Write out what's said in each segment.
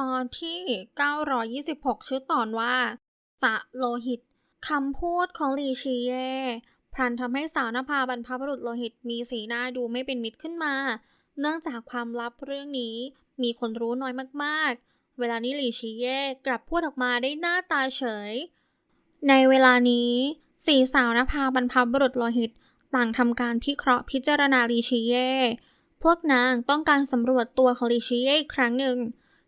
ตอนที่ 926 ชื่อตอนว่า สะโลหิตคำพูดของลีชีเย่พลันทำให้สาวนภาบรรพบุรุษโลหิตมีสีหน้าดูไม่เป็นมิตรขึ้นมา เนื่องจากความลับเรื่องนี้มีคนรู้น้อยมากๆ เวลานี้หลีชีเย่กลับพูดออกมาได้หน้าตาเฉย ในเวลานี้สี่สาวนภาบรรพบุรุษโลหิตต่างทำการพิเคราะห์พิจารณาลีชีเย่พวกนางต้องการสำรวจตัวของลีชีเย่อีกครั้งหนึ่ง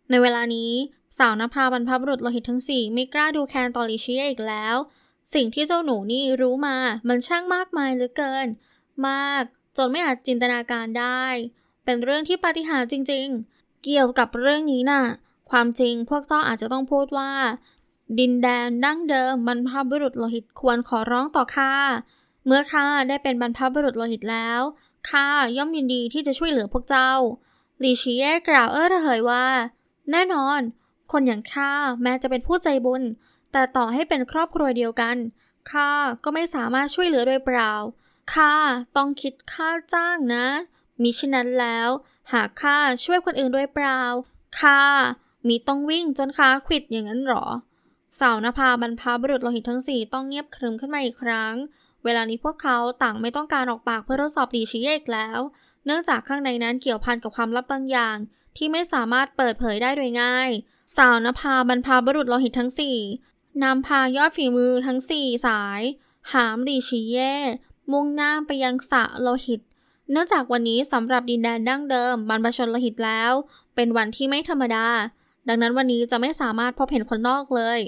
ในเวลานี้สาวนภาบรรพบุรุษโลหิตทั้งสี่ไม่กล้าดูแคลนตอลีชีเย่อีกแล้ว สิ่งที่เจ้าหนูนี่รู้มามันช่างมากมายเหลือเกิน มากจนไม่อาจจินตนาการได้ เป็นเรื่องที่ปาฏิหาริย์จริง ๆ เกี่ยวกับเรื่องนี้น่ะ ความจริงพวกเจ้าอาจจะต้องพูดว่า ดินแดนดั้งเดิมบรรพบุรุษโลหิตควรขอร้องต่อข้าเมื่อข้าได้เป็นบรรพบุรุษโลหิตแล้วข้าย่อมยินดีที่จะช่วยเหลือพวกเจ้าลีชีเย่กล่าวเออระเหยว่า แน่นอน คนอย่างข้าแม้จะเป็นผู้ใจบุญ แต่ต่อให้เป็นครอบครัวเดียวกันข้าก็ไม่สามารถช่วยเหลือโดยเปล่าข้าต้องคิดค่าจ้างนะ มิฉะนั้นแล้ว หากข้าช่วยคนอื่นโดยเปล่าข้ามีต้องวิ่งจนขาขิดอย่างนั้นหรอ สาวนภาบรรพบุรุษโลหิตทั้งสี่ต้องเงียบครึมขึ้นมาอีกครั้ง เวลานี้พวกเขาต่างไม่ต้องการออกปากเพื่อทดสอบดีชีเย่อีกแล้ว เนื่องจากข้างในนั้นเกี่ยวพันกับความลับบางอย่าง ที่ไม่สามารถเปิดเผยได้โดยง่าย สาวนภาบรรพบุรุษโลหิตทั้งสี่นำพายอดฝีมือทั้งสี่สาย หามดีชีเย่ มุ่งหน้าไปยังสะโลหิต เนื่องจากวันนี้สำหรับดินแดนดั้งเดิมบรรพชนโลหิตแล้ว เป็นวันที่ไม่ธรรมดา ดังนั้นวันนี้จะไม่สามารถพบเห็นคนนอกเลย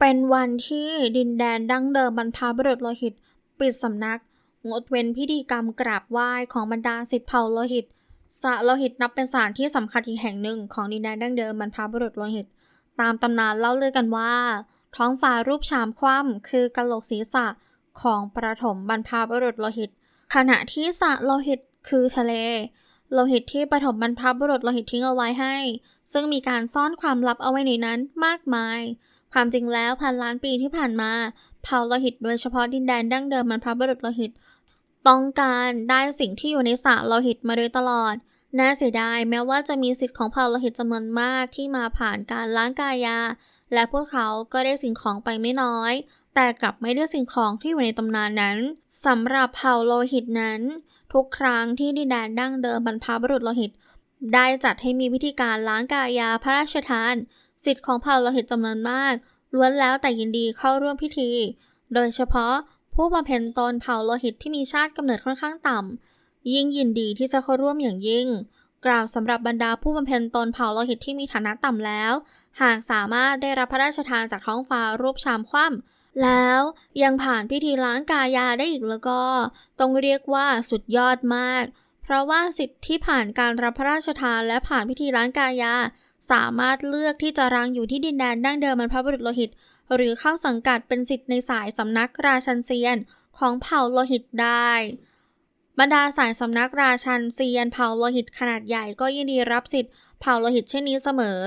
เป็นวันที่ดินแดนดั้งเดิมบรรพบุรุษโลหิต ปิดสำนัก งดเว้นพิธีกรรมกราบไหว้ของบรรดาสิทธิเผ่าโลหิต สระโลหิตนับเป็นสถานที่สำคัญอีกแห่งหนึ่งของดินแดนดั้งเดิมบรรพบุรุษโลหิต ตามตำนานเล่าลือกันว่า ท้องฟ้ารูปชามคว่ำคือกะโหลกศีรษะของประถมบรรพบุรุษโลหิต ขณะที่สระโลหิตคือทะเล โลหิตที่ปฐมบรรพบุรุษโลหิตทิ้งเอาไว้ให้ ซึ่งมีการซ่อนความลับเอาไว้ในนั้นมากมาย ความจริงแล้วพันล้านปีที่ผ่านมา เผ่าโลหิตโดยเฉพาะดินแดนดั้งเดิมบรรพบุรุษโลหิต ต้องการได้สิ่งที่อยู่ในสระโลหิตมาโดยตลอด น่าเสียดายแม้ว่าจะมีสิทธิ์ของเผ่าโลหิตจำนวนมากที่มาผ่านการล้างกายา และพวกเขาก็ได้สิ่งของไปไม่น้อย แต่กลับไม่ได้สิ่งของที่อยู่ในตำนานนั้นสำหรับเผ่าโลหิตนั้น ทุกครั้งที่ดินแดนดั้งเดิมบรรพบุรุษโลหิต ได้จัดให้มีวิธีการล้างกายาพระราชทาน สิทธิ์ของเผ่าโลหิตจำนวนมากล้วนแล้วแต่ยินดีเข้าร่วมพิธี โดยเฉพาะ ผู้บำเพ็ญตนเผ่าโลหิตที่มีชาติกำเนิดค่อนข้างต่ำ ยิ่งยินดีที่จะเข้าร่วมอย่างยิ่ง กล่าวสำหรับบรรดาผู้บำเพ็ญตนเผ่าโลหิตที่มีฐานะต่ำแล้ว หากสามารถได้รับพระราชทานจากท้องฟ้ารูปชามคว่ำแล้วยังผ่านพิธีล้างกายาได้อีกแล้วก็ ต้องเรียกว่าสุดยอดมาก เพราะว่าสิทธิ์ที่ผ่านการรับพระราชทานและผ่านพิธีล้างกายา สามารถเลือกที่จะรังอยู่ที่ดินแดนดั้งเดิมบรรพบุรุษโลหิต หรือเข้าสังกัดเป็นสิทธิ์ในสายสำนักราชันเซียนของเผ่าโลหิตได้ บรรดาสายสำนักราชันเซียนเผ่าโลหิตขนาดใหญ่ก็ยินดีรับสิทธิ์เผ่าโลหิตเช่นนี้เสมอ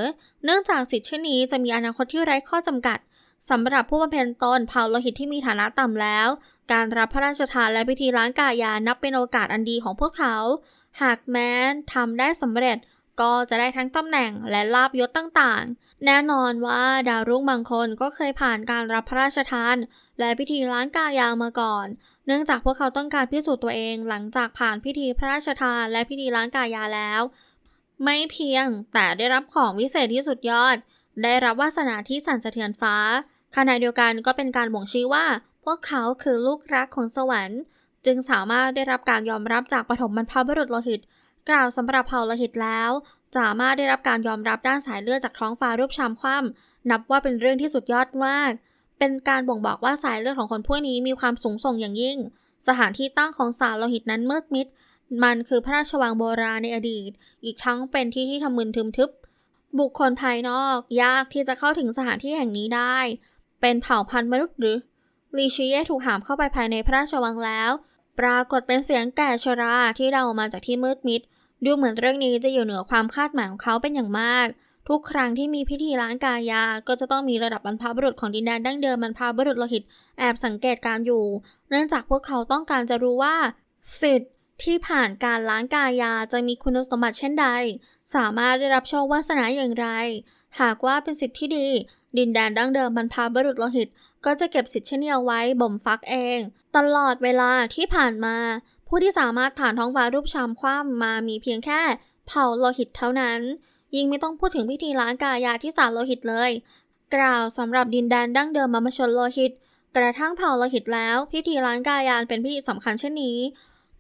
เนื่องจากสิทธิ์เช่นนี้จะมีอนาคตที่ไร้ข้อจำกัดสำหรับผู้บำเพ็ญตนเผ่าโลหิตที่มีฐานะต่ำแล้ว การรับพระราชทานและพิธีล้างกายานับเป็นโอกาสอันดีของพวกเขา หากแม้นทำได้สำเร็จ ก็จะได้ทั้งตำแหน่งและลาบยศต่างๆ แน่นอนว่าดาวรุ่งบางคนก็เคยผ่านการรับพระราชทาน และพิธีล้างกายามาก่อน เนื่องจากพวกเขาต้องการพิสูจน์ตัวเองหลังจากผ่านพิธีพระราชทานและพิธีล้างกายาแล้ว ไม่เพียงแต่ได้รับของวิเศษที่สุดยอด ได้รับวาสนาที่สั่นสะเทือนฟ้าขณะเดียวกันก็เป็นการบ่งชี้ว่า พวกเขาคือลูกรักของสวรรค์ จึงสามารถได้รับการยอมรับจากปฐมบรรพบุรุษโลหิต กล่าวสำหรับเผ่าโลหิตแล้ว สามารถได้รับการยอมรับด้านสายเลือดจากท้องฟ้ารูปชามคว่ำนับว่าเป็นเรื่องที่สุดยอดมาก เป็นการบ่งบอกว่าสายเลือดของคนพวกนี้มีความสูงส่งอย่างยิ่ง สถานที่ตั้งของสารโลหิตนั้นมืดมิด มันคือพระราชวังโบราณในอดีต อีกทั้งเป็นที่ที่ทำมึนทึมทึบ บุคคลภายนอกยากที่จะเข้าถึงสถานที่แห่งนี้ได้ เป็นเผ่าพันธุ์มนุษย์หรือลีชีเยถูกหามเข้าไปภายในพระราชวังแล้ว ปรากฏเป็นเสียงแก่ชราที่เดาออกมาจากที่มืดมิด ดูเหมือนเรื่องนี้จะอยู่เหนือความคาดหมายของเขาเป็นอย่างมาก ทุกครั้งที่มีพิธีล้างกายา ก็จะต้องมีระดับบรรพบุรุษของดินแดนดั้งเดิมบรรพบุรุษโลหิตแอบสังเกตการอยู่ เนื่องจากพวกเขาต้องการจะรู้ว่าสิทธิ์ที่ผ่านการล้างกายาจะมีคุณสมบัติเช่นใด สามารถได้รับโชควาสนาอย่างไร หากว่าเป็นสิทธิ์ที่ดี ดินแดนดั้งเดิมบรรพบุรุษโลหิต ก็จะเก็บสิทธิ์เช่นนี้เอาไว้บ่มฟักเอง ตลอดเวลาที่ผ่านมา ผู้ที่สามารถผ่านท้องฟ้ารูปชามคว่ำมามีเพียงแค่เผ่าโลหิตเท่านั้น ยิ่งไม่ต้องพูดถึงพิธีล้างกายาที่สารโลหิตเลย กล่าวสำหรับดินแดนดั้งเดิมบรรพชนโลหิต กระทั่งเผ่าโลหิตแล้ว พิธีล้างกายานเป็นพิธีสำคัญเช่นนี้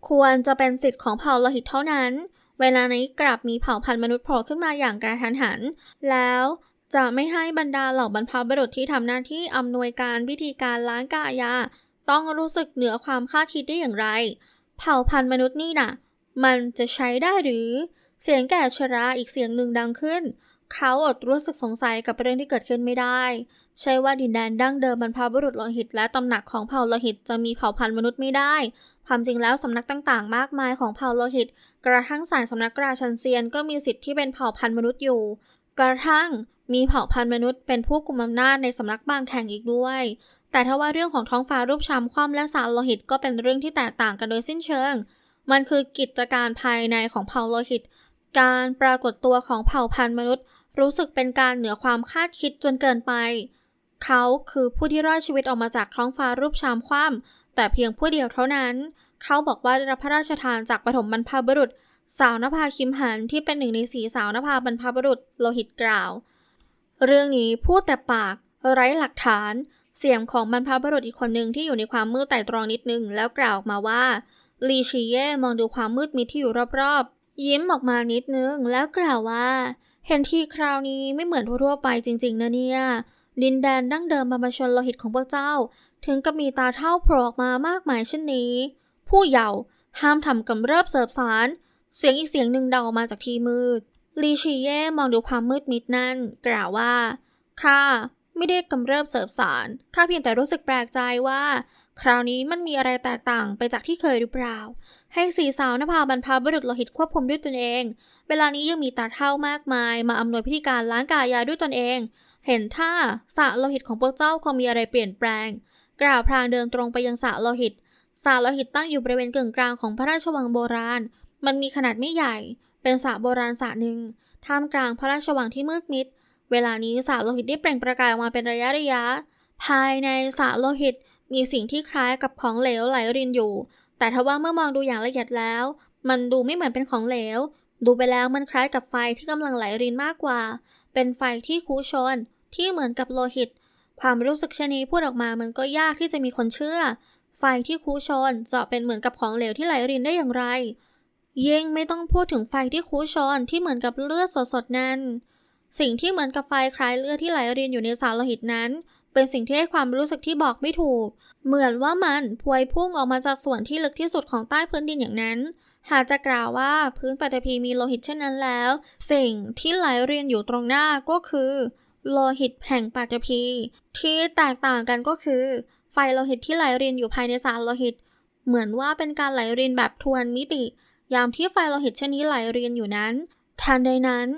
ควรจะเป็นสิทธิ์ของเผ่าโลหิตเท่านั้น เวลานี้กลับมีเผ่าพันธุ์มนุษย์โผล่ขึ้นมาอย่างกระทันหัน แล้วจะไม่ให้บรรดาเหล่าบรรพบุรุษที่ทำหน้าที่อำนวยการพิธีการล้างกายา ต้องรู้สึกเหนือความคาดคิดได้อย่างไร เผ่าพันธุ์มนุษย์นี่น่ะ มันจะใช้ได้หรือ เสียงแก่ชราอีกเสียงหนึ่งดังขึ้น เขาอดรู้สึกสงสัยกับเรื่องที่เกิดขึ้นไม่ได้ ใช่ว่าดินแดนดั้งเดิมบรรพบุรุษโลหิต และตำหนักของเผ่าโลหิตจะมีเผ่าพันธุ์มนุษย์ไม่ได้ ความจริงแล้วสำนักต่างๆ มากมายของเผ่าโลหิต กระทั่งสายสำนักราชันเซียนก็มีสิทธิ์ที่เป็นเผ่าพันธุ์มนุษย์อยู่ กระทั่งมีเผ่าพันธุ์มนุษย์เป็นผู้กุมอำนาจในสำนักบางแข่งอีกด้วย แต่ถ้าว่าเรื่องของท้องฟ้ารูปชามคว่ำและสารโลหิตก็เป็นเรื่องที่แตกต่างกันโดยสิ้นเชิง มันคือกิจการภายในของเผ่าโลหิต การปรากฏตัวของเผ่าพันธุ์มนุษย์ รู้สึกเป็นการเหนือความคาดคิดจนเกินไป เขาคือผู้ที่รอดชีวิตออกมาจากท้องฟ้ารูปชามคว่ำแต่เพียงผู้เดียวเท่านั้น เขาบอกว่าได้รับพระราชทานจากปฐมบรรพบุรุษ สาวนภาคิมหันที่เป็นหนึ่งในสีสาวนภาบรรพบุรุษโลหิตกล่าว เรื่องนี้พูดแต่ปากไร้หลักฐาน เสียงของบรรพบุรุษอีกคนหนึ่งที่อยู่ในความมืดไต่ตรองนิดนึง แล้วกล่าวออกมาว่าลีชีเย่มองดูความมืดมิดที่อยู่รอบๆ ยิ้มออกมานิดนึง แล้วกล่าวว่า เห็นที่คราวนี้ไม่เหมือนทั่วๆไปจริง ๆ นะเนี่ยดินแดนดั้งเดิมบรรพชนโลหิตของพวกเจ้า ถึงกับมีตาเท่าโผล่ออกมามากมายเช่นนี้ ผู้เยาว์ห้ามทำกำเริบเสิร์ฟสาร เสียงอีกเสียงหนึ่งดังออกมาจากที่มืดลีชีเย่มองดูความมืดมิดนั่น กล่าวว่าข้า ไม่ได้กำเริบเสิร์ฟสารข้าเพียงแต่รู้สึกแปลกใจว่า คราวนี้มันมีอะไรแตกต่างไปจากที่เคยหรือเปล่า ให้สีสาวนภาบรรพบุรุษโลหิตควบคุมด้วยตนเอง เวลานี้ยังมีตาเท่ามากมาย มาอำนวยพิธีการล้างกายาด้วยตนเอง เห็นท่าสระโลหิตของพวกเจ้าคงมีอะไรเปลี่ยนแปลง กล่าวพลางเดินตรงไปยังสระโลหิตสระโลหิตตั้งอยู่บริเวณกึ่งกลางของพระราชวังโบราณ มันมีขนาดไม่ใหญ่ เป็นสระโบราณสระหนึ่ง ท่ามกลางพระราชวังที่มืดมิด เวลานี้สารโลหิตได้เปล่งประกายออกมาเป็นระยะระยะ ภายในสารโลหิตมีสิ่งที่คล้ายกับของเหลวไหลรินอยู่ แต่ทว่าเมื่อมองดูอย่างละเอียดแล้ว มันดูไม่เหมือนเป็นของเหลว ดูไปแล้วมันคล้ายกับไฟที่กำลังไหลรินมากกว่า เป็นไฟที่คูชน ที่เหมือนกับโลหิต ความรู้สึกชนีพูดออกมามันก็ยากที่จะมีคนเชื่อ ไฟที่คูชนจะเป็นเหมือนกับของเหลวที่ไหลรินได้อย่างไรยิ่งไม่ต้องพูดถึงไฟที่คูชนที่เหมือนกับเลือดสดๆนั้น สิ่งที่เหมือนกับไฟคล้ายเลือดที่ไหลเรินอยู่ในสารโลหิตนั้น เป็นสิ่งที่ให้ความรู้สึกที่บอกไม่ถูก เหมือนว่ามันพวยพุ่งออกมาจากส่วนที่ลึกที่สุดของใต้พื้นดินอย่างนั้น หากจะกล่าวว่าพื้นปฐพีมีโลหิตเช่นนั้นแล้ว สิ่งที่ไหลเรียนอยู่ตรงหน้าก็คือโลหิตแห่งปฐพีที่แตกต่างกันก็คือ ไฟโลหิตที่ไหลเรียนอยู่ภายในสารโลหิต เหมือนว่าเป็นการไหลเรียนแบบทวนมิติ ยามที่ไฟโลหิตเช่นนี้ไหลเรียนอยู่นั้นทันใดนั้น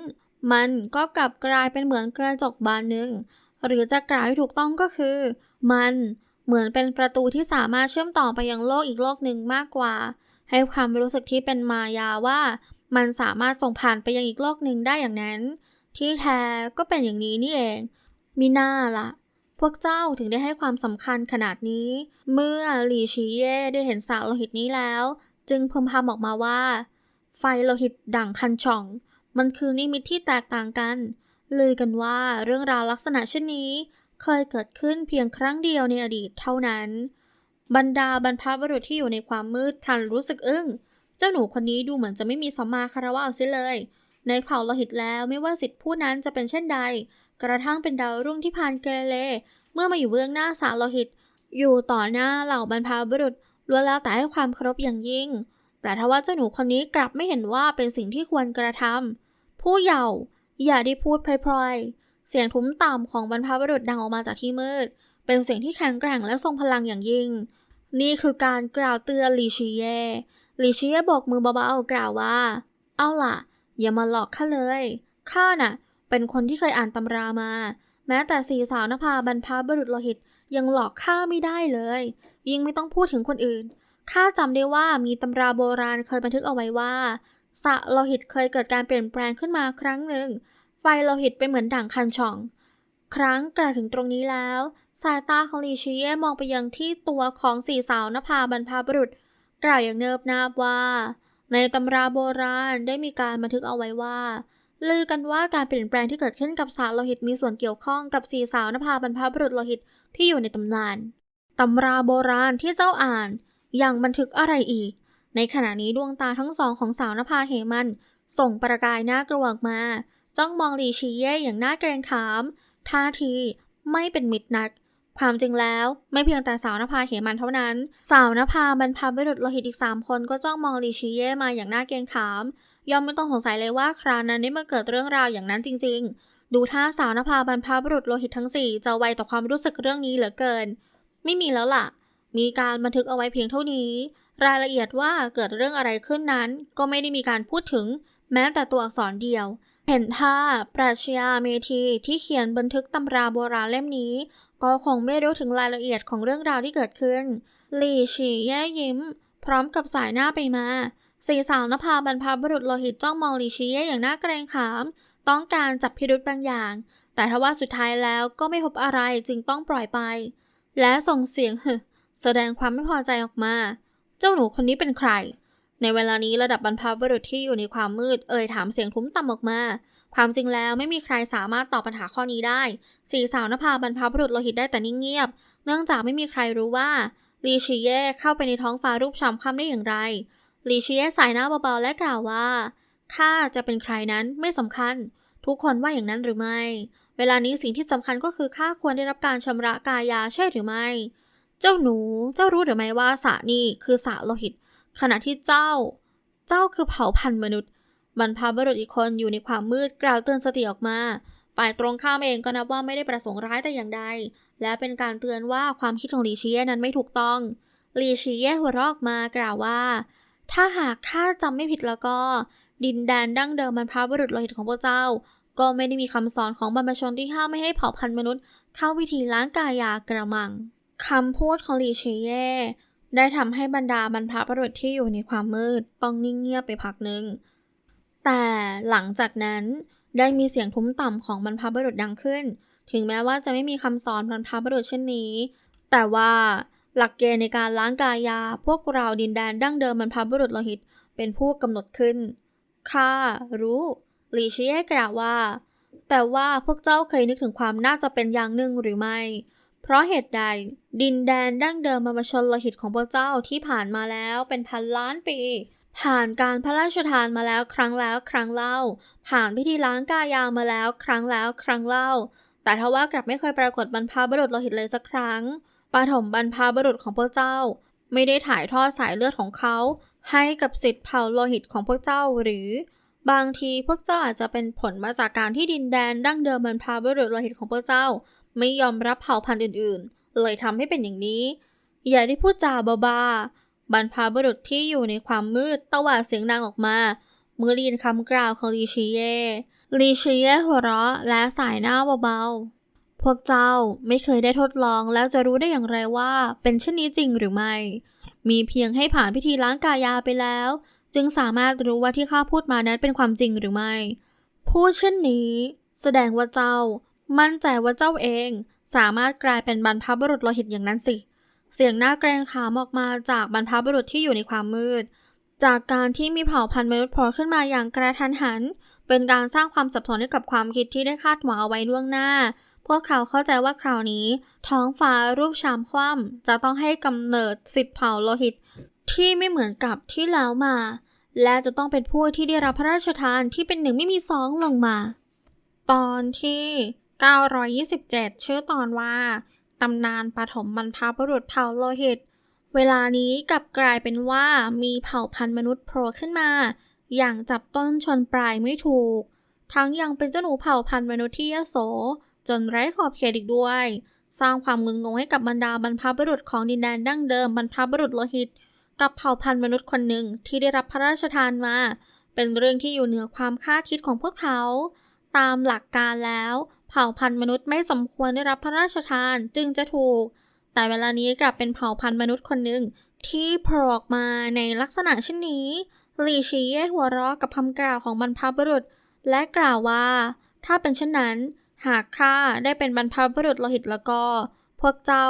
มันก็กลับกลายเป็นเหมือนกระจกบานหนึ่ง หรือจะกล่าวให้ถูกต้องก็คือ มันเหมือนเป็นประตูที่สามารถเชื่อมต่อไปยังโลกอีกโลกหนึ่งมากกว่า ให้ความรู้สึกที่เป็นมายาว่า มันสามารถส่งผ่านไปยังอีกโลกหนึ่งได้อย่างนั้น ที่แท้ก็เป็นอย่างนี้นี่เองมีหน้าละพวกเจ้าถึงได้ให้ความสำคัญขนาดนี้ เมื่อหลีชีเย่ได้เห็นสารโลหิตนี้แล้ว จึงพึมพำออกมาว่า ไฟโลหิตดั่งคันช่อง มันคือนิมิตที่แตกต่างกัน ลือกันว่าเรื่องราวลักษณะเช่นนี้ เคยเกิดขึ้นเพียงครั้งเดียวในอดีตเท่านั้น บรรดาบรรพบุรุษที่อยู่ในความมืดพลันรู้สึกอึ้ง เจ้าหนูคนนี้ดูเหมือนจะไม่มีสัมมาคารวะเสียเลย ในเผ่าโลหิตแล้วไม่ว่าสิทธิผู้นั้นจะเป็นเช่นใด กระทั่งเป็นดาวรุ่งที่พานเกเรเลเมื่อมาอยู่เบื้องหน้าสารโลหิต อยู่ต่อหน้าเหล่าบรรพบุรุษล้วนแล้วแต่ให้ความเคารพอย่างยิ่ง แต่ทว่าเจ้าหนูคนนี้กลับไม่เห็นว่าเป็นสิ่งที่ควรกระทำ ผู้เยาว์อย่าได้พูดพลอยๆ เสียงทุ้มต่ำของบรรพบุรุษดังออกมาจากที่มืด เป็นเสียงที่แข็งแกร่งและทรงพลังอย่างยิ่ง นี่คือการกล่าวเตือนลีชีเย่ลีชีเย่บอกมือเบาๆกล่าวว่า เอาล่ะ อย่ามาหลอกข้าเลย ข้าน่ะ เป็นคนที่เคยอ่านตำรามา แม้แต่สีสาวนภาบรรพบุรุษโลหิตยังหลอกข้าไม่ได้เลย ยิ่งไม่ต้องพูดถึงคนอื่นข้าจำได้ว่ามีตำราโบราณเคยบันทึกเอาไว้ว่า สะโลหิตเคยเกิดการเปลี่ยนแปลงขึ้นมาครั้งหนึ่ง ไฟโลหิตไปเหมือนด่างคันช่อง ครั้งกล่าวถึงตรงนี้แล้ว สายตาของลีชีเย่มองไปยังที่ตัวของสี่สาวนภาบรรพบุรุษ กล่าวอย่างเนิบนาบว่า ในตำราโบราณได้มีการบันทึกเอาไว้ว่า ลือกันว่าการเปลี่ยนแปลงที่เกิดขึ้นกับสารโลหิตมีส่วนเกี่ยวข้องกับสี่สาวนภาบรรพบุรุษโลหิตที่อยู่ในตำนานตำราโบราณที่เจ้าอ่านยังบันทึกอะไรอีก ในขณะนี้ดวงตาทั้งสองของสาวนภาเหมัน ส่งประกายน่ากลัวออกมา จ้องมองลีชีเย่อย่างน่าเกรงขาม ท่าทีไม่เป็นมิตรนัก ความจริงแล้วไม่เพียงแต่สาวนภาเหมันเท่านั้น สาวนภาบรรพบุรุษโลหิตอีกสามคนก็จ้องมองลีชีเย่มาอย่างน่าเกรงขาม ยอมไม่ต้องสงสัยเลยว่าคราวนั้นได้มาเกิดเรื่องราวอย่างนั้นจริง ๆ ดูท่าสาวนภาบรรพบุรุษโลหิตทั้งสี่จะไวต่อความรู้สึกเรื่องนี้เหลือเกิน ไม่มีแล้วล่ะ มีการบันทึกเอาไว้เพียงเท่านี้ รายละเอียดว่าเกิดเรื่องอะไรขึ้นนั้นก็ไม่ได้มีการพูดถึงแม้แต่ตัวอักษรเดียว เห็นท่าปรัชญาเมธีที่เขียนบันทึกตำราโบราณเล่มนี้ ก็คงไม่รู้ถึงรายละเอียดของเรื่องราวที่เกิดขึ้นหลี่ฉีแย่ยิ้ม พร้อมกับสายหน้าไปมาสี่สาวนภาบรรพบุรุษโลหิตจ้องมองหลี่ฉีแย่อย่างน่าเกรงขาม ต้องการจับพิรุธบางอย่าง แต่ทว่าสุดท้ายแล้วก็ไม่พบอะไรจึงต้องปล่อยไป และส่งเสียงฮึแสดงความไม่พอใจออกมา เจ้าหนูคนนี้เป็นใคร ในเวลานี้ระดับบรรพบุรุษที่อยู่ในความมืดเอ่ยถามเสียงทุ้มต่ำออกมา ความจริงแล้วไม่มีใครสามารถตอบปัญหาข้อนี้ได้ สี่สาวนภาบรรพบุรุษโลหิตได้แต่นิ่งเงียบ เนื่องจากไม่มีใครรู้ว่าลีชีเย่เข้าไปในท้องฟ้ารูปชำค่ำได้อย่างไรลีชีเย่สายหน้าเบาๆและกล่าวว่าข้าจะเป็นใครนั้นไม่สำคัญ ทุกคนว่าอย่างนั้นหรือไม่ เวลานี้สิ่งที่สำคัญก็คือข้าควรได้รับการชำระกายาใช่หรือไม่ เจ้าหนูเจ้ารู้หรือไม่ว่าสระนี่คือสระโลหิต ขณะที่เจ้า เจ้าคือเผ่าพันธุ์มนุษย์บรรพบุรุษอีกคนอยู่ในความมืดกล่าวเตือนสติออกมาฝ่ายตรงข้ามเองก็นับว่าไม่ได้ประสงค์ร้ายแต่อย่างใด และเป็นการเตือนว่าความคิดของลีชีเย่นั้นไม่ถูกต้องลีชีเย่หัวรออกมากล่าวว่า ถ้าหากข้าจำไม่ผิดแล้วก็ ดินแดนดั้งเดิมบรรพบุรุษโลหิตของพวกเจ้า ก็ไม่ได้มีคำสอนของบรรพชนที่ห้ามไม่ให้เผ่าพันธุ์มนุษย์ เข้าวิธีล้างกายากระมัง คำพูดของลีเชเย่ได้ทำให้บรรดาบรรพบุรุษที่อยู่ในความมืดต้องนิ่งเงียบไปพักหนึ่ง แต่หลังจากนั้นได้มีเสียงทุ้มต่ำของบรรพบุรุษดังขึ้น ถึงแม้ว่าจะไม่มีคำสอนบรรพบุรุษเช่นนี้ แต่ว่าหลักเกณฑ์ในการล้างกายา พวกเราดินแดนดั้งเดิมบรรพบุรุษโลหิตเป็นผู้กำหนดขึ้น ข้ารู้ลีเชียกล่าวว่า แต่ว่าพวกเจ้าเคยนึกถึงความน่าจะเป็นอย่างหนึ่งหรือไม่ เพราะเหตุใด ดินแดนดั้งเดิมบรรพชนโลหิตของพวกเจ้าที่ผ่านมาแล้วเป็นพันล้านปี ผ่านการพระราชทานมาแล้วครั้งแล้วครั้งเล่า ผ่านพิธีล้างกายามาแล้วครั้งแล้วครั้งเล่า แต่ทว่ากลับไม่เคยปรากฏบรรพบุรุษโลหิตเลยสักครั้งปฐมบรรพบุรุษของพวกเจ้า ไม่ได้ถ่ายทอดสายเลือดของเขาให้กับสิทธิ์เผ่าโลหิตของพวกเจ้าหรือ บางทีพวกเจ้าอาจจะเป็นผลมาจากการที่ดินแดนดั้งเดิมบรรพบุรุษโลหิตของพวกเจ้า ไม่ยอมรับเผ่าพันธุ์อื่นๆ เลยทำให้เป็นอย่างนี้ อย่าได้พูดจาบ้าๆบรรพบุรุษที่อยู่ในความมืดตวาดเสียงดังออกมา เมื่อได้ยินคำกล่าวของลีชีเย่ลีชีเย่หัวเราะและสายหน้าเบาๆ พวกเจ้าไม่เคยได้ทดลองแล้วจะรู้ได้อย่างไรว่าเป็นเช่นนี้จริงหรือไม่ มีเพียงให้ผ่านพิธีล้างกายาไปแล้ว จึงสามารถรู้ว่าที่ข้าพูดมานั้นเป็นความจริงหรือไม่ พูดเช่นนี้ แสดงว่าเจ้า มั่นใจว่าเจ้าเองสามารถกลายเป็นบรรพบุรุษโลหิตอย่างนั้นสิ เสียงหน้าเกรงขามออกมาจากบรรพบุรุษที่อยู่ในความมืด จากการที่มีเผ่าพันธุ์มนุษย์โผล่ขึ้นมาอย่างกระทันหัน เป็นการสร้างความสับสนให้กับความคิดที่ได้คาดหวังเอาไว้ล่วงหน้า พวกเขาเข้าใจว่าคราวนี้ ท้องฟ้ารูปชามคว่ำจะต้องให้กำเนิดสิทธิ์เผ่าโลหิต ที่ไม่เหมือนกับที่แล้วมา และจะต้องเป็นผู้ที่ได้รับพระราชทานที่เป็นหนึ่งไม่มีสองลงมา ตอนที่ 927 ชื่อตอนว่า ตำนานปฐมบรรพบุรุษเผ่าโลหิต เวลานี้กลับกลายเป็นว่ามีเผ่าพันธุ์มนุษย์โผล่ขึ้นมา อย่างจับต้นชนปลายไม่ถูก ทั้งยังเป็นเจ้าหนูเผ่าพันธุ์มนุษย์ที่ยโส จนไร้ขอบเขตอีกด้วย สร้างความงุนงงให้กับบรรดาบรรพบุรุษของดินแดนดั้งเดิมบรรพบุรุษโลหิต กับเผ่าพันธุ์มนุษย์คนหนึ่งที่ได้รับพระราชทานมา เป็นเรื่องที่อยู่เหนือความคาดคิดของพวกเขา ตามหลักการแล้ว เผ่าพันธุ์มนุษย์ไม่สมควรได้รับพระราชทานจึงจะถูก แต่เวลานี้กลับเป็นเผ่าพันธุ์มนุษย์คนหนึ่งที่โผล่ออกมาในลักษณะเช่นนี้ ลีชีเย่หัวเราะกับคำกล่าวของบรรพบุรุษ และกล่าวว่า ถ้าเป็นเช่นนั้น หากข้าได้เป็นบรรพบุรุษโลหิตแล้วก็ พวกเจ้า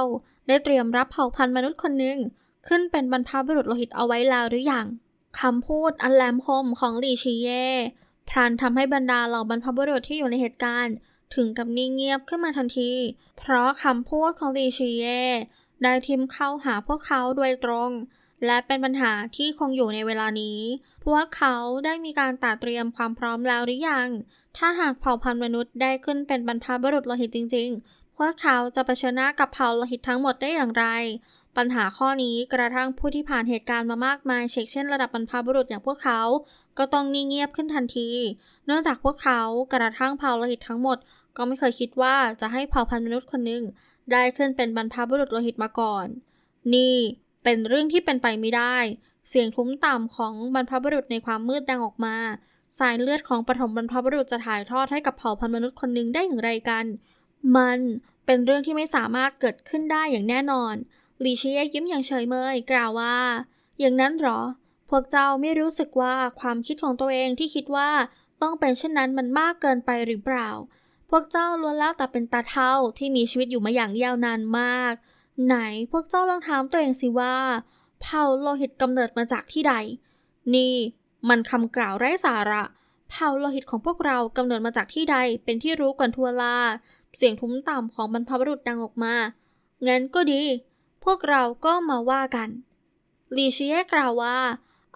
ได้เตรียมรับเผ่าพันธุ์มนุษย์คนหนึ่งขึ้นเป็นบรรพบุรุษโลหิตเอาไว้แล้วหรือยังคำพูดอันแหลมคมของลีชีเย่พลันทำให้บรรดาเหล่าบรรพบุรุษที่อยู่ในเหตุการณ์ ถึงกับนิ่งเงียบขึ้นมาทันที เพราะคำพูดของลีชีเย่ได้ทิมเข้าหาพวกเขาโดยตรง และเป็นปัญหาที่คงอยู่ในเวลานี้ พวกเขาได้มีการตัดเตรียมความพร้อมแล้วหรือยัง ถ้าหากเผ่าพันธุ์มนุษย์ได้ขึ้นเป็นบรรพบุรุษโลหิตจริง ๆ พวกเขาจะเผชิญหน้ากับเผ่าโลหิตทั้งหมดได้อย่างไร ปัญหาข้อนี้กระทั่งผู้ที่ผ่านเหตุการณ์มามากมายเช่นเช่นระดับบรรพบุรุษอย่างพวกเขา ก็ต้องนิ่งเงียบขึ้นทันที เนื่องจากพวกเขากระทั่งเผ่าโลหิตทั้งหมด ก็ไม่เคยคิดว่าจะให้เผ่าพันธุ์มนุษย์คนหนึ่งได้ขึ้นเป็นบรรพบุรุษโลหิตมาก่อน นี่เป็นเรื่องที่เป็นไปไม่ได้ เสียงทุ้มต่ำของบรรพบุรุษในความมืดดังออกมา สายเลือดของปฐมบรรพบุรุษจะถ่ายทอดให้กับเผ่าพันธุ์มนุษย์คนหนึ่งได้อย่างไรกัน มันเป็นเรื่องที่ไม่สามารถเกิดขึ้นได้อย่างแน่นอนลีเชียยิ้มอย่างเฉยเมยกล่าวว่า อย่างนั้นหรอ พวกเจ้าไม่รู้สึกว่าความคิดของตัวเองที่คิดว่าต้องเป็นเช่นนั้นมันมากเกินไปหรือเปล่า พวกเจ้าล้วนแล้วแต่เป็นตาเท่าที่มีชีวิตอยู่มาอย่างยาวนานมาก ไหนพวกเจ้าลองถามตัวเองสิว่า เผ่าโลหิตกำเนิดมาจากที่ใด นี่มันคำกล่าวไร้สาระ เผ่าโลหิตของพวกเรากำเนิดมาจากที่ใดเป็นที่รู้กันทั่วลาเสียงทุ้มต่ำของบรรพบุรุษดังออกมางั้นก็ดี พวกเราก็มาว่ากันลีเชียกล่าวว่า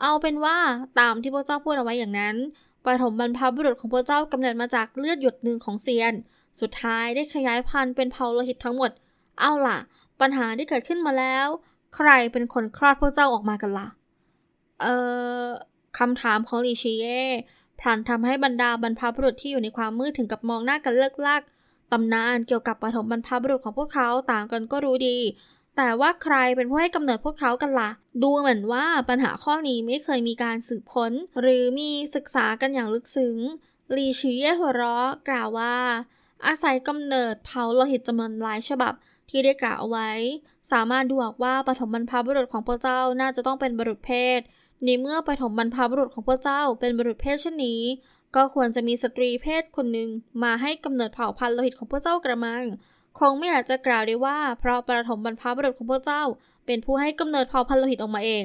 เอาเป็นว่าตามที่พวกเจ้าพูดเอาไว้อย่างนั้น ปฐมบรรพบุรุษของพวกเจ้ากำเนิดมาจากเลือดหยดหนึ่งของเซียน สุดท้ายได้ขยายพันธุ์เป็นเผ่าโลหิตทั้งหมด เอาล่ะ ปัญหาที่เกิดขึ้นมาแล้ว ใครเป็นคนคลอดพวกเจ้าออกมากันล่ะ เอ่อคำถามของลีชีเย่พลันทำให้บรรดาบรรพบุรุษที่อยู่ในความมืดถึงกับมองหน้ากันเลิกลักตำนานเกี่ยวกับปฐมบรรพบุรุษของพวกเขาต่างกันก็รู้ดี แต่ว่าใครเป็นผู้ให้กำเนิดพวกเขากันละ่ะ ดูเหมือนว่าปัญหาข้อนี้ไม่เคยมีการสืบค้น หรือมีศึกษากันอย่างลึกซึ้งลีชีเย่หัวเราะกล่าวว่า อาศัยกำเนิดเผาโลหิตจำนวนหลายฉบับที่ได้กล่าวเอาไว้ สามารถดูออกว่าปฐมบรรพบุรุษของพวกเจ้าน่าจะต้องเป็นบุรุษเพศในเมื่อปฐมบรรพบุรุษของพวกเจ้าเป็นบุรุษเพศเช่นนี้ ก็ควรจะมีสตรีเพศคนหนึ่งมาให้กำเนิดเผ่าพันธุ์โลหิตของพวกเจ้ากระมัง คงไม่อาจจะกล่าวได้ว่า เพราะปฐมบรรพบุรุษของพวกเจ้า เป็นผู้ให้กำเนิดเผ่าพันธุ์โลหิตออกมาเอง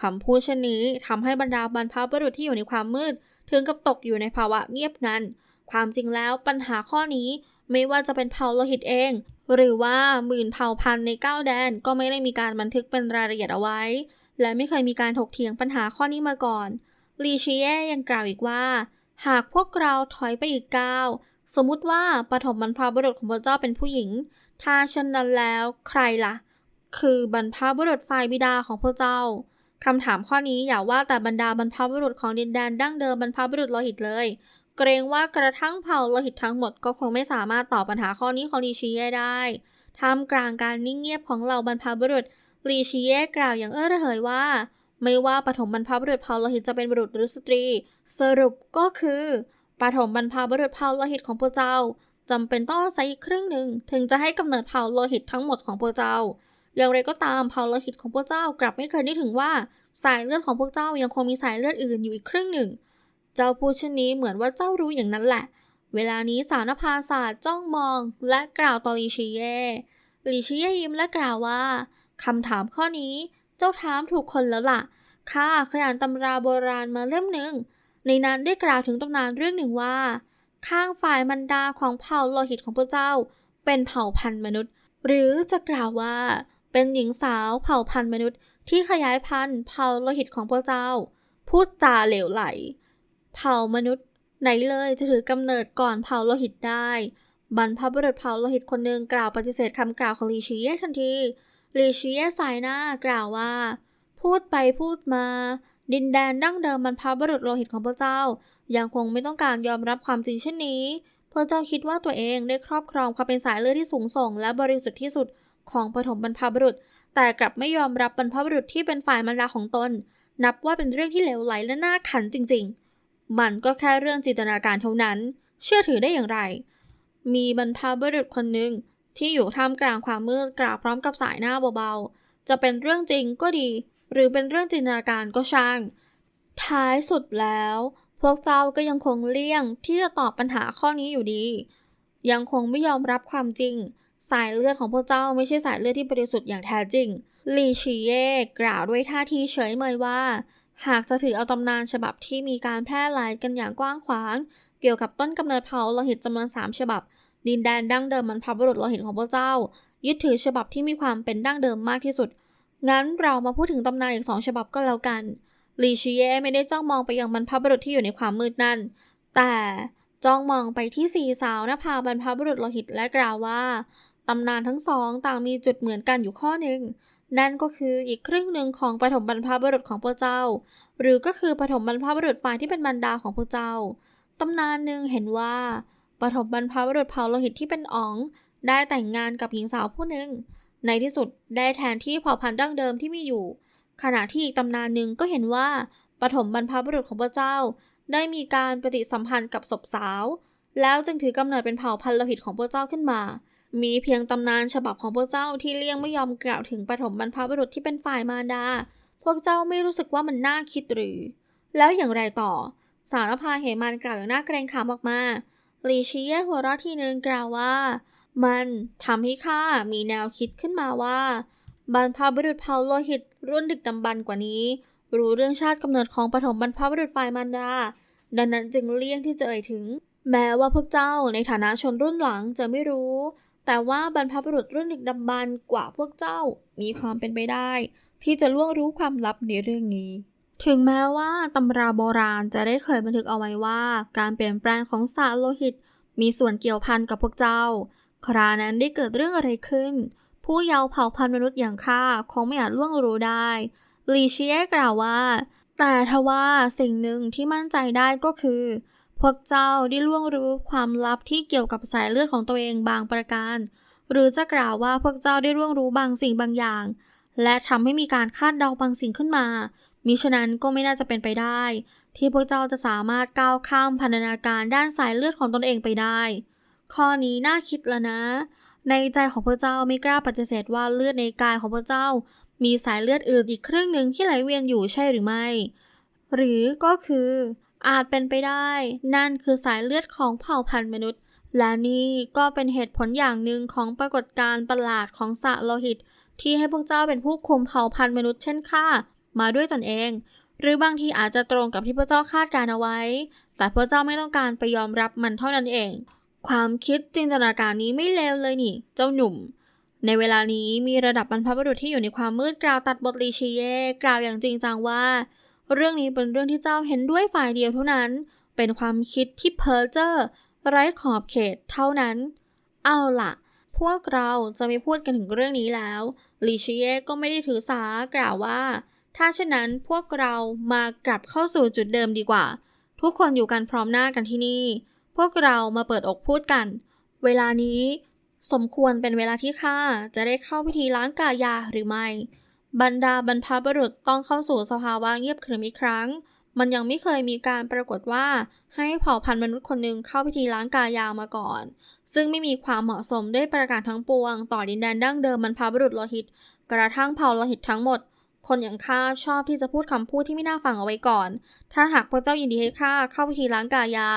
คำพูดเช่นนี้ทำให้บรรดาบรรพบุรุษที่อยู่ในความมืด ถึงกับตกอยู่ในภาวะเงียบงัน ความจริงแล้วปัญหาข้อนี้ไม่ว่าจะเป็นเผ่าโลหิตเอง หรือว่าหมื่นเผ่าพันธุ์ในเก้าแดนก็ไม่ได้มีการบันทึกเป็นรายละเอียดเอาไว้ และไม่เคยมีการถกเถียงปัญหาข้อนี้มาก่อนลีชีเย่ยังกล่าวอีกว่า หากพวกเราถอยไปอีกก้าว สมมุติว่าปฐมบรรพบุรุษของพระเจ้าเป็นผู้หญิง ถ้าเช่นนั้นแล้วใครล่ะ คือบรรพบุรุษฝ่ายบิดาของพระเจ้าคำถามข้อนี้อย่าว่าแต่บรรดาบรรพบุรุษของดินแดนดั้งเดิมบรรพบุรุษโลหิตเลย เกรงว่ากระทั่งเผ่าโลหิตทั้งหมดก็คงไม่สามารถตอบปัญหาข้อนี้ของลีชีเย่ได้ท่ามกลางการนิ่งเงียบของเหล่าบรรพบุรุษลีชีเย่กล่าวอย่างเอ้อระเหยว่า ไม่ว่าปฐมบรรพบุรุษเผ่าโลหิตจะเป็นบุรุษหรือสตรี สรุปก็คือ ปฐมบรรพบุรุษเผ่าโลหิตของพวกเจ้าจำเป็นต้องอาศัยอีกครึ่งหนึ่งถึงจะให้กำเนิดเผ่าโลหิตทั้งหมดของพวกเจ้า อย่างไรก็ตามเผ่าโลหิตของพวกเจ้ากลับไม่เคยนึกถึงว่า สายเลือดของพวกเจ้ายังคงมีสายเลือดอื่นอยู่อีกครึ่งหนึ่ง เจ้าพูดเช่นนี้เหมือนว่าเจ้ารู้อย่างนั้นแหละ เวลานี้สาวนภาศาสตร์จ้องมองและกล่าวต่อลีชีเย่ลีชีเย่ยิ้มและกล่าวว่าคำถามข้อนี้เจ้าถามถูกคนแล้วล่ะข้าเคยอ่านตำราโบราณมาเล่มหนึ่ง ในนั้นได้กล่าวถึงตำนานเรื่องหนึ่งว่า ข้างฝ่ายมันดาของเผ่าโลหิตของพระเจ้า เป็นเผ่าพันธุ์มนุษย์ หรือจะกล่าวว่า เป็นหญิงสาวเผ่าพันธุ์มนุษย์ ที่ขยายพันธุ์เผ่าโลหิตของพระเจ้า พูดจาเหลวไหล เผ่ามนุษย์ไหนเลยจะถือกำเนิดก่อนเผ่าโลหิตได้ บรรพบุรุษเผ่าโลหิตคนหนึ่งกล่าวปฏิเสธคำกล่าวของลีชีเยทันทีลีชีเย่สายหน้ากล่าวว่า พูดไปพูดมา ดินแดนดั้งเดิมบรรพบุรุษโลหิตของพระเจ้า ยังคงไม่ต้องการยอมรับความจริงเช่นนี้ พระเจ้าคิดว่าตัวเองได้ครอบครองความเป็นสายเลือดที่สูงส่ง และบริสุทธิ์ที่สุดของปฐมบรรพบุรุษ แต่กลับไม่ยอมรับบรรพบุรุษที่เป็นฝ่ายมารดาของตน นับว่าเป็นเรื่องที่เหลวไหลและน่าขันจริง ๆ มันก็แค่เรื่องจินตนาการเท่านั้น เชื่อถือได้อย่างไร มีบรรพบุรุษคนหนึ่งที่อยู่ท่ามกลางความมืดกล่าวพร้อมกับสายหน้าเบาๆ จะเป็นเรื่องจริงก็ดี หรือเป็นเรื่องจินตนาการก็ช่าง ท้ายสุดแล้ว พวกเจ้าก็ยังคงเลี่ยงที่จะตอบปัญหาข้อนี้อยู่ดี ยังคงไม่ยอมรับความจริง สายเลือดของพวกเจ้าไม่ใช่สายเลือดที่บริสุทธิ์อย่างแท้จริงลีชีเย่กล่าวด้วยท่าทีเฉยเมยว่า หากจะถือเอาตำนานฉบับที่มีการแพร่หลายกันอย่างกว้างขวาง เกี่ยวกับต้นกำเนิดเผ่าโลหิตจำนวนสามฉบับ ดินแดนดั้งเดิมบรรพบุรุษโลหิตของพวกเจ้า ยึดถือฉบับที่มีความเป็นดั้งเดิมมากที่สุด งั้นเรามาพูดถึงตำนานอีกสองฉบับก็แล้วกันลีชีเย่ไม่ได้จ้องมองไปยังบรรพบุรุษที่อยู่ในความมืดนั่น แต่จ้องมองไปที่สี่สาวนภาบรรพบุรุษโลหิตและกล่าวว่าตำนานทั้งสองต่างมีจุดเหมือนกันอยู่ข้อหนึ่ง นั่นก็คืออีกครึ่งหนึ่งของปฐมบรรพบุรุษของพวกเจ้า หรือก็คือปฐมบรรพบุรุษฝ่ายที่เป็นบรรดาของพวกเจ้าตำนานหนึ่งเห็นว่าปฐมบรรพบุรุษเผ่าโลหิตที่เป็นอ๋อง ได้แต่งงานกับหญิงสาวผู้หนึ่ง ในที่สุดได้แทนที่เผ่าพันธุ์ดั้งเดิมที่มีอยู่ ขณะที่อีกตำนานหนึ่งก็เห็นว่าปฐมบรรพบุรุษของพระเจ้า ได้มีการปฏิสัมพันธ์กับศพสาว แล้วจึงถือกำเนิดเป็นเผ่าพันธุ์โลหิตของพระเจ้าขึ้นมา มีเพียงตำนานฉบับของพระเจ้าที่เลี่ยงไม่ยอมกล่าวถึงปฐมบรรพบุรุษที่เป็นฝ่ายมารดา พวกเจ้าไม่รู้สึกว่ามันน่าคิดหรือ แล้วอย่างไรต่อ สารพาเหมันกล่าวอย่างน่าเกรงขามออกมาลีชีเย่หัวเราะทีนึงกล่าวว่า มันทำให้ข้ามีแนวคิดขึ้นมาว่า บรรพบุรุษเผ่าโลหิตรุ่นดึกดำบรรพ์กว่านี้ รู้เรื่องชาติกำเนิดของปฐมบรรพบุรุษฝ่ายมารดา ดังนั้นจึงเลี่ยงที่จะเอ่ยถึง แม้ว่าพวกเจ้าในฐานะชนรุ่นหลังจะไม่รู้ แต่ว่าบรรพบุรุษรุ่นดึกดำบรรพ์กว่าพวกเจ้ามีความเป็นไปได้ ที่จะล่วงรู้ความลับในเรื่องนี้ถึงแม้ว่าตำราโบราณจะได้เคยบันทึกเอาไว้ว่า การเปลี่ยนแปลงของสารโลหิต มีส่วนเกี่ยวพันกับพวกเจ้า ครานั้นได้เกิดเรื่องอะไรขึ้น ผู้เยาว์เผ่าพันธุ์มนุษย์อย่างข้าคงไม่อาจล่วงรู้ได้ลีเชียกล่าวว่า แต่ทว่าสิ่งหนึ่งที่มั่นใจได้ก็คือ พวกเจ้าได้ล่วงรู้ความลับที่เกี่ยวกับสายเลือดของตัวเองบางประการ หรือจะกล่าวว่าพวกเจ้าได้ล่วงรู้บางสิ่งบางอย่าง และทำให้มีการคาดเดาบางสิ่งขึ้นมามิฉะนั้นก็ไม่น่าจะเป็นไปได้ ที่พวกเจ้าจะสามารถก้าวข้ามพันธนาการด้านสายเลือดของตนเองไปได้ ข้อนี้น่าคิดแล้วนะ ในใจของพวกเจ้าไม่กล้าปฏิเสธว่าเลือดในกายของพวกเจ้า มีสายเลือดอื่นอีกครึ่งหนึ่งที่ไหลเวียนอยู่ใช่หรือไม่ หรือก็คืออาจเป็นไปได้ นั่นคือสายเลือดของเผ่าพันธุ์มนุษย์ และนี่ก็เป็นเหตุผลอย่างหนึ่งของปรากฏการณ์ประหลาดของสระโลหิต ที่ให้พวกเจ้าเป็นผู้คุมเผ่าพันธุ์มนุษย์เช่นข้ามาด้วยตนเอง หรือบางทีอาจจะตรงกับที่พระเจ้าคาดการเอาไว้ แต่พระเจ้าไม่ต้องการไปยอมรับมันเท่านั้นเอง ความคิดจินตนาการนี้ไม่เลวเลยนี่ เจ้าหนุ่ม ในเวลานี้มีระดับบรรพบุรุษที่อยู่ในความมืดกล่าวตัดบทลีชีเย่กล่าวอย่างจริงจังว่า เรื่องนี้เป็นเรื่องที่เจ้าเห็นด้วยฝ่ายเดียวเท่านั้น เป็นความคิดที่เพ้อเจ้อไร้ขอบเขตเท่านั้น เอาล่ะ พวกเราจะไม่พูดกันถึงเรื่องนี้แล้วลีชีเย่ก็ไม่ได้ถือสากล่าวว่า ถ้าเช่นนั้นพวกเรามากลับเข้าสู่จุดเดิมดีกว่า ทุกคนอยู่กันพร้อมหน้ากันที่นี่ พวกเรามาเปิดอกพูดกัน เวลานี้ สมควรเป็นเวลาที่ข้าจะได้เข้าพิธีล้างกายาหรือไม่ บรรดาบรรพบุรุษต้องเข้าสู่สภาวะเงียบขรึมอีกครั้ง มันยังไม่เคยมีการปรากฏว่าให้เผ่าพันธุ์มนุษย์คนหนึ่งเข้าพิธีล้างกายามาก่อน ซึ่งไม่มีความเหมาะสมด้วยประการทั้งปวง ต่อดินแดนดั้งเดิมบรรพบุรุษโลหิต กระทั่งเผ่าโลหิตทั้งหมดคนอย่างข้าชอบที่จะพูดคำพูดที่ไม่น่าฟังเอาไว้ก่อน ถ้าหากพระเจ้ายินดีให้ข้าเข้าพิธีล้างกายา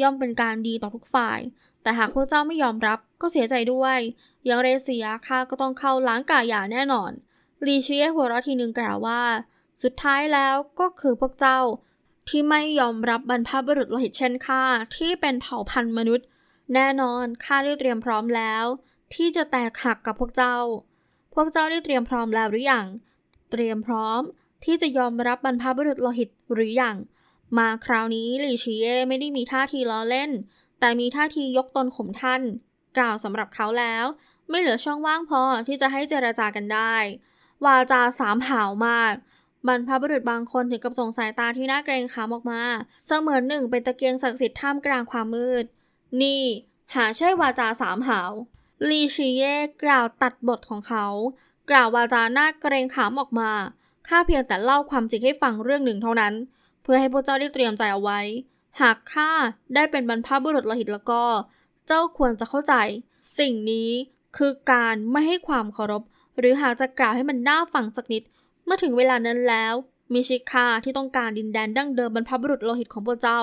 ย่อมเป็นการดีต่อทุกฝ่าย แต่หากพวกเจ้าไม่ยอมรับก็เสียใจด้วย อย่างเรเซียข้าก็ต้องเข้าล้างกาหยาแน่นอน ลีเชียหัวเราะทีหนึ่งกล่าวว่า สุดท้ายแล้วก็คือพวกเจ้า ที่ไม่ยอมรับบรรพบุรุษโลหิตเช่นข้าที่เป็นเผ่าพันธุ์มนุษย์ แน่นอนข้าได้เตรียมพร้อมแล้ว ที่จะแตกหักกับพวกเจ้า พวกเจ้าได้เตรียมพร้อมแล้วหรือยัง เตรียมพร้อมที่จะยอมรับบรรพบุรุษโลหิตหรือยัง มาคราวนี้หลี่ชีเย่ไม่ได้มีท่าทีล้อเล่น แต่มีท่าทียกตนข่มท่าน กล่าวสำหรับเขาแล้ว ไม่เหลือช่องว่างพอที่จะให้เจรจากันได้ วาจาสามหาวมาก บรรพบุรุษบางคนถึงกับส่งสายตาที่น่าเกรงขามออกมา เสมือนหนึ่งเป็นตะเกียงศักดิ์สิทธิ์ท่ามกลางความมืด นี่ หาใช่วาจาสามหาวลีชีเย่กล่าวตัดบทของเขา กล่าววาจาหน้าเกรงขามออกมาข้าเพียงแต่เล่าความจริงให้ฟังเรื่องหนึ่งเท่านั้น เพื่อให้พวกเจ้าได้เตรียมใจเอาไว้ หากข้าได้เป็นบรรพบุรุษโลหิตแล้วก็ เจ้าควรจะเข้าใจ สิ่งนี้คือการไม่ให้ความเคารพ หรือหากจะกล่าวให้มันน่าฟังสักนิด เมื่อถึงเวลานั้นแล้วมิชิคาที่ต้องการดินแดนดั้งเดิมบรรพบุรุษโลหิตของพวกเจ้า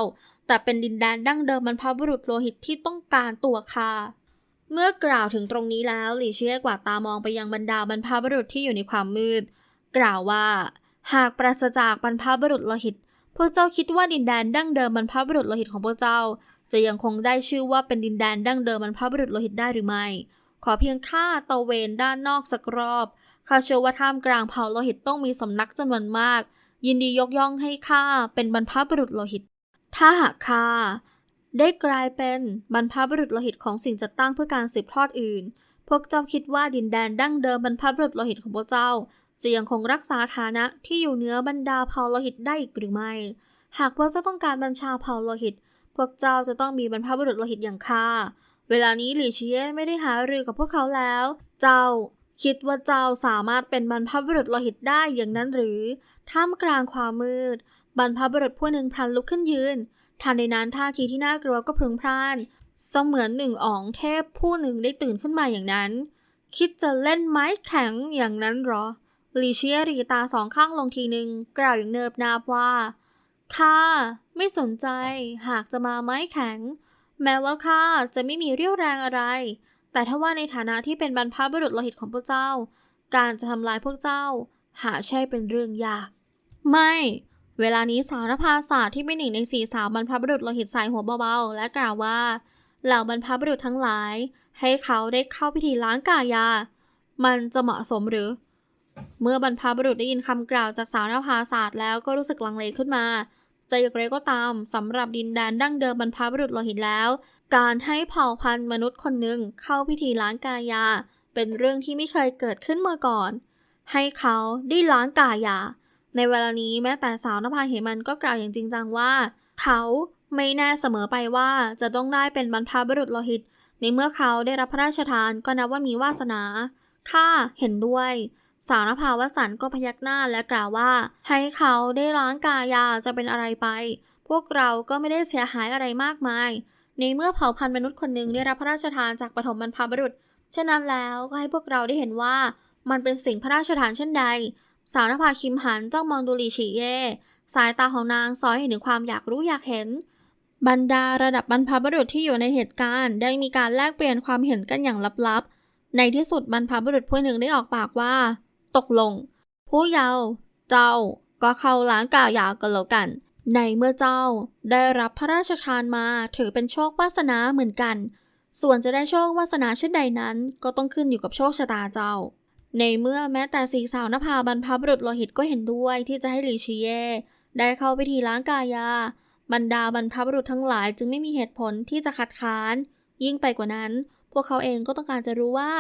แต่เป็นดินแดนดั้งเดิมบรรพบุรุษโลหิตที่ต้องการตัวข้าเมื่อกล่าวถึงตรงนี้แล้วหลี่เชี่ยกวาดตามองไปยังบรรดาบรรพบุรุษที่อยู่ในความมืด กล่าวว่า หากปราศจากบรรพบุรุษโลหิต พวกเจ้าคิดว่าดินแดนดั้งเดิมบรรพบุรุษโลหิตของพวกเจ้า จะยังคงได้ชื่อว่าเป็นดินแดนดั้งเดิมบรรพบุรุษโลหิตได้หรือไม่ ขอเพียงข้าตะเวนด้านนอกสักรอบข้าเชื่อว่าท่ามกลางเผ่าโลหิตต้องมีสำนักจำนวนมาก ยินดียกย่องให้ข้าเป็นบรรพบุรุษโลหิต ถ้าหากข้าได้กลายเป็นบรรพบุรุษโลหิตของสิ่งจัดตั้งเพื่อการสืบทอดอื่น พวกเจ้าคิดว่าดินแดนดั้งเดิมบรรพบุรุษโลหิตของพวกเจ้า จะยังคงรักษาฐานะที่อยู่เหนือบรรดาเผ่าโลหิตได้อีกหรือไม่ หากพวกเจ้าต้องการบัญชาเผ่าโลหิต พวกเจ้าจะต้องมีบรรพบุรุษโลหิตอย่างข้า เวลานี้หลี่เชียไม่ได้หารือกับพวกเขาแล้ว เจ้าคิดว่าเจ้าสามารถเป็นบรรพบุรุษโลหิตได้อย่างนั้นหรือ ท่ามกลางความมืด บรรพบุรุษผู้หนึ่งพลันลุกขึ้นยืน ทันใดนั้นท่าทีที่น่ากลัวก็พลุงพล่าน เสมือนหนึ่งอ๋องเทพผู้หนึ่งได้ตื่นขึ้นมาอย่างนั้น คิดจะเล่นไม้แข็งอย่างนั้นหรอ ลีเชียรีตาสองข้างลงทีหนึ่งกล่าวอย่างเนิบนาบว่า ข้าไม่สนใจ หากจะมาไม้แข็ง แม้ว่าข้าจะไม่มีเรี่ยวแรงอะไร แต่ถ้าว่าในฐานะที่เป็นบรรพบุรุษโลหิตของพวกเจ้า การจะทำลายพวกเจ้า หาใช่เป็นเรื่องยาก ไม่ เวลานี้สาวนภาศาที่เป็นหนึ่งในสี่สาวบรรพบุรุษโลหิตสายหัวเบาๆและกล่าวว่า เหล่าบรรพบุรุษทั้งหลาย ให้เขาได้เข้าพิธีล้างกายา มันจะเหมาะสมหรือ เมื่อบรรพบุรุษได้ยินคำกล่าวจากสาวนภาศาสตร์แล้วก็รู้สึกลังเลขึ้นมาจะอย่างไรก็ตามสำหรับดินแดนดั้งเดิมบรรพบุรุษโลหิตแล้ว การให้เผ่าพันธุ์มนุษย์คนหนึ่งเข้าพิธีล้างกายา เป็นเรื่องที่ไม่เคยเกิดขึ้นมาก่อน ให้เขาได้ล้างกายา ในเวลานี้แม้แต่สาวนภาเหมันก็กล่าวอย่างจริงจังว่า เขาไม่แน่เสมอไปว่าจะต้องได้เป็นบรรพบุรุษโลหิต ในเมื่อเขาได้รับพระราชทานก็นับว่ามีวาสนาข้าเห็นด้วย สาวนภาวสันต์ก็พยักหน้าและกล่าวว่า ให้เขาได้ล้างกายาจะเป็นอะไรไป พวกเราก็ไม่ได้เสียหายอะไรมากมาย ในเมื่อเผ่าพันธุ์มนุษย์คนหนึ่งได้รับพระราชทานจากปฐมบรรพบุรุษฉะนั้นแล้วก็ให้พวกเราได้เห็นว่า มันเป็นสิ่งพระราชทานเช่นใด สาวนภาคิมหันจ้องมองดูลีฉีเย่สายตาของนางซ้อยเห็นถึงความอยากรู้อยากเห็น บรรดาระดับบรรพบุรุษที่อยู่ในเหตุการณ์ ได้มีการแลกเปลี่ยนความเห็นกันอย่างลับๆ ในที่สุดบรรพบุรุษผู้หนึ่งได้ออกปากว่า ตกลง ผู้เยาว์เจ้าก็เข้าล้างกายากันแล้วกัน ในเมื่อเจ้าได้รับพระราชทานมาถือเป็นโชควาสนาเหมือนกัน ส่วนจะได้โชควาสนาเช่นใดนั้น ก็ต้องขึ้นอยู่กับโชคชะตาเจ้า ในเมื่อแม้แต่สีสาวนภาบรรพบุรุษโลหิตก็เห็นด้วยที่จะให้หลีชีเย่ได้เข้าพิธีล้างกายา บรรดาบรรพบุรุษทั้งหลายจึงไม่มีเหตุผลที่จะคัดค้าน ยิ่งไปกว่านั้น พวกเขาเองก็ต้องการจะรู้ว่า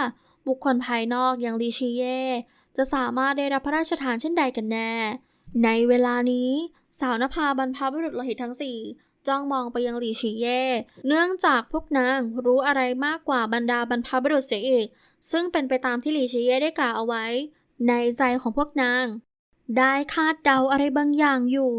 บุคคลภายนอกอย่างลีชีเย่ จะสามารถได้รับพระราชทานเช่นใดกันแน่ ในเวลานี้ สาวนภาบรรพบุรุษโลหิตทั้งสี่จ้องมองไปยังหลีชีเย่ เนื่องจากพวกนางรู้อะไรมากกว่าบรรดาบรรพบุรุษเสียอีก ซึ่งเป็นไปตามที่หลีชีเย่ได้กล่าวเอาไว้ ในใจของพวกนาง ได้คาดเดาอะไรบางอย่างอยู่